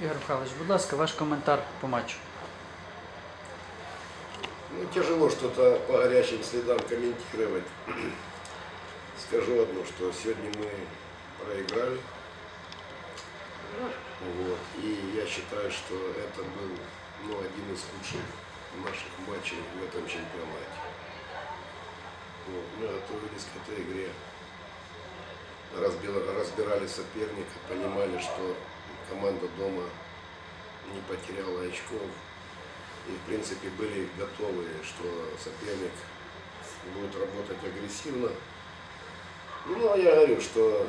Ігор Михайлович, будь ласка, ваш коментар по матчу. Ну, тяжело что-то по горячим следам комментировать. Скажу одно, что сегодня мы проиграли. Вот. И я считаю, что это был ну, один из худших наших матчей в этом чемпионате. Вот. Мы готовились к этой игре. Разбирали соперника, понимали, что команда дома не потеряла очков. И, в принципе, были готовы, что соперник будет работать агрессивно. Ну, а я говорю, что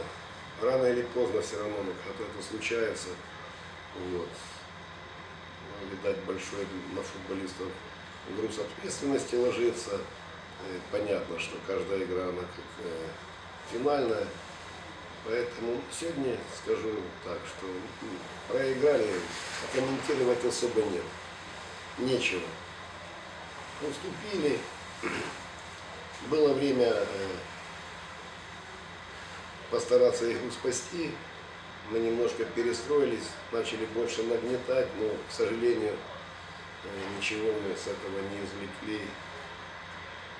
рано или поздно все равно когда это случается. Вот. Ну, видать, большой на футболистов груз ответственности ложится. Э, Понятно, что каждая игра, она как э, финальная. Поэтому сегодня скажу так, что проиграли, а комментировать особо нет нечего. Уступили. Было время э, постараться игру спасти. Мы немножко перестроились, начали больше нагнетать, но, к сожалению, э, ничего мы с этого не извлекли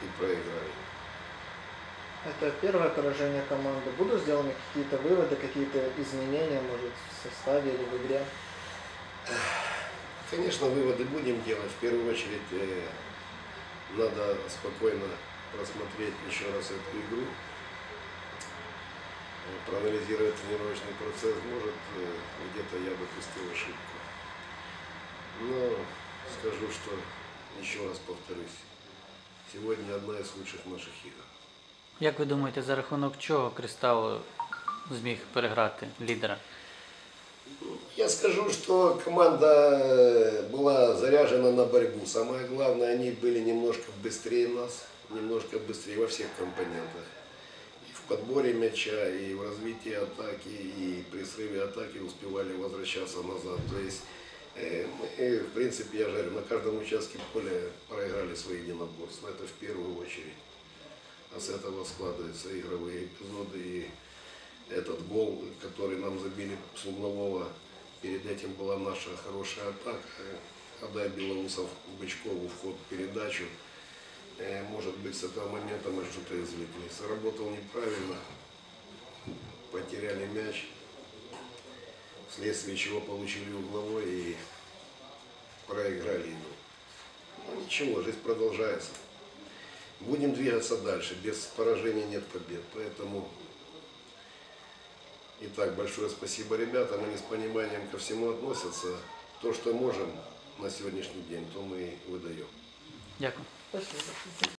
и проиграли. Это первое поражение команды. Будут сделаны какие-то выводы, какие-то изменения, может, в составе или в игре? Конечно, выводы будем делать. В первую очередь э, надо спокойно просмотреть еще раз эту игру, э, проанализировать тренировочный процесс. Может, э, где-то я допустил ошибку. Но скажу, что еще раз повторюсь, сегодня одна из лучших наших игр. Як ви думаєте, за рахунок чого Кристал зміг переграти лідера? Я скажу, что команда э, была заряжена на борьбу. Самое главное, они были немножко быстрее нас, немножко быстрее во всех компонентах. И в подборе мяча, и в развитии атаки, и при срыве атаки успевали возвращаться назад. То есть, э, мы, в принципе, я же говорю, на каждом участке поля проиграли свои единоборства. Это в первую очередь. А с этого складываются игровые эпизоды. И этот гол, который нам забили с углового, перед этим была наша хорошая атака. Когда Белоусов Бычкову в передачу, Э, может быть, с этого момента мы что-то извлекли. Сработал неправильно, потеряли мяч, вследствие чего получили угловой и проиграли игру. Ну ничего, жизнь продолжается. Будем двигаться дальше. Без поражений нет побед. Поэтому, итак, большое спасибо ребятам. Они с пониманием ко всему относятся. То, что можем на сегодняшний день, то мы и выдаем. Дякую. Спасибо.